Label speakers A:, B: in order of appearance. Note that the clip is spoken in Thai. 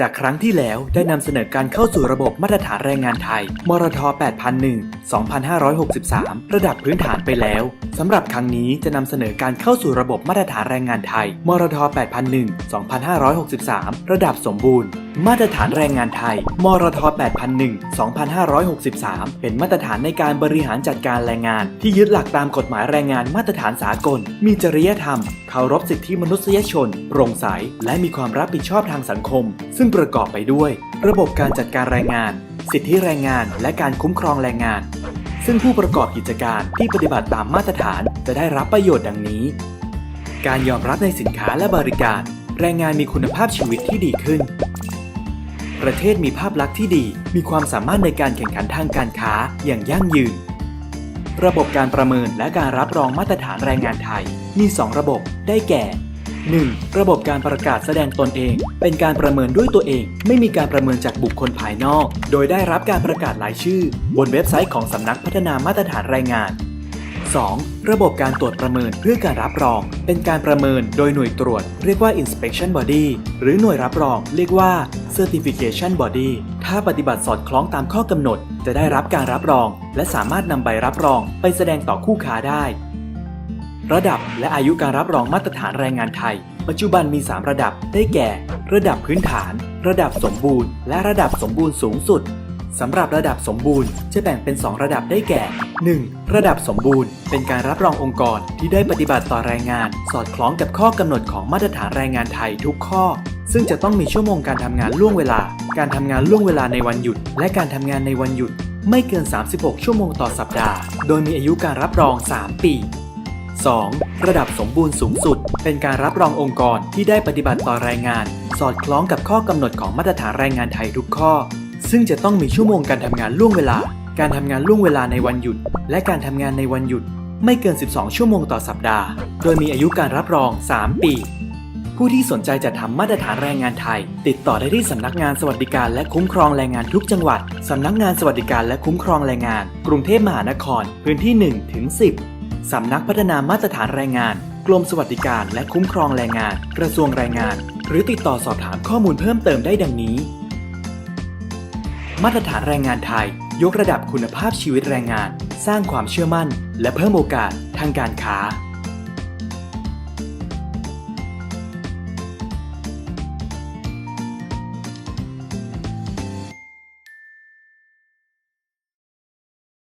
A: จากครั้งที่แล้วได้นำเสนอการเข้าสู่ระบบมาตรฐานแรงงานไทย มรท 8001 2563 ระดับพื้นฐานไปแล้ว สำหรับครั้งนี้จะนำเสนอการเข้าสู่ระบบมาตรฐานแรงงานไทย มรท 8001 2563 ระดับสมบูรณ์ มาตรฐานแรงงานไทย มรท 8001 2563 เป็นมาตรฐานในการบริหารจัดการแรงงาน ที่ยึดหลักตามกฎหมายแรงงานมาตรฐานสากล มีจริยธรรม เคารพสิทธิมนุษยชน โปร่งใส และมีความรับผิดชอบทางสังคม ซึ่งประกอบไปด้วย ระบบการจัดการแรงงาน สิทธิแรงงาน และการคุ้มครองแรงงาน ซึ่งผู้ประกอบกิจการที่ปฏิบัติตามมาตรฐานจะได้รับประโยชน์ดังนี้ การยอมรับในสินค้าและบริการ แรงงานมีคุณภาพชีวิตที่ดีขึ้น ประเทศมีภาพลักษณ์ที่ดี มีความสามารถในการแข่งขันทางการค้าอย่างยั่งยืน ระบบการประเมินและการรับรองมาตรฐานแรงงานไทย มี 2 ระบบ ได้แก่ 1. ระบบการประกาศแสดงตนเอง เป็นการประเมินด้วยตัวเอง ไม่มีการประเมินจากบุคคลภายนอก โดยได้รับการประกาศรายชื่อ บนเว็บไซต์ของสำนักพัฒนามาตรฐานแรงงาน 2. ระบบการตรวจประเมินเพื่อการรับรอง เป็นการประเมินโดยหน่วยตรวจ เรียกว่า inspection body หรือหน่วยรับรอง เรียกว่า certification body ถ้าปฏิบัติสอดคล้องตามข้อกำหนด จะได้รับการรับรอง และสามารถนำใบรับรองไปแสดงต่อคู่ค้าได้ ระดับและอายุการรับรองมาตรฐานแรงงานไทย ปัจจุบันมี 3 ระดับได้แก่ ระดับพื้นฐาน ระดับสมบูรณ์ และระดับสมบูรณ์สูงสุดสำหรับระดับสมบูรณ์จะแบ่งเป็น 2 ระดับได้แก่ 1. ระดับสมบูรณ์ เป็นการรับรององค์กรที่ได้ปฏิบัติต่อแรงงาน สอดคล้องกับข้อกำหนดของมาตรฐานแรงงานไทยทุกข้อ ซึ่งจะต้องมีชั่วโมงการทำงานล่วงเวลา การทำงานล่วงเวลาในวันหยุด และการทำงานในวันหยุด ไม่เกิน 36 ชั่วโมงต่อสัปดาห์ โดยมีอายุการรับรอง 3 ปี 2. ระดับสมบูรณ์สูงสุด เป็นการรับรององค์กรที่ได้ปฏิบัติต่อแรงงาน สอดคล้องกับข้อกำหนดของมาตรฐานแรงงานไทยทุกข้อ ซึ่งจะต้องมีชั่วโมงการทำงานล่วงเวลา การทำงานล่วงเวลาในวันหยุด และการทำงานในวันหยุด ไม่เกิน 12 ชั่วโมงต่อสัปดาห์ โดยมีอายุการรับรอง 3 ปี ผู้ที่สนใจจะทำมาตรฐานแรงงานไทย ติดต่อได้ที่สำนักงานสวัสดิการและคุ้มครองแรงงานทุกจังหวัดสำนักงานสวัสดิการและคุ้มครองแรงงาน กรุงเทพมหานคร พื้นที่1ถึง10 สำนักพัฒนามาตรฐานแรงงาน กรมสวัสดิการและคุ้มครองแรงงาน กระทรวงแรงงาน หรือติดต่อสอบถามข้อมูลเพิ่มเติมได้ดังนี้ มาตรฐานแรงงานไทย ยกระดับคุณภาพชีวิตแรงงาน สร้างความเชื่อมั่น และเพิ่มโอกาสทางการค้า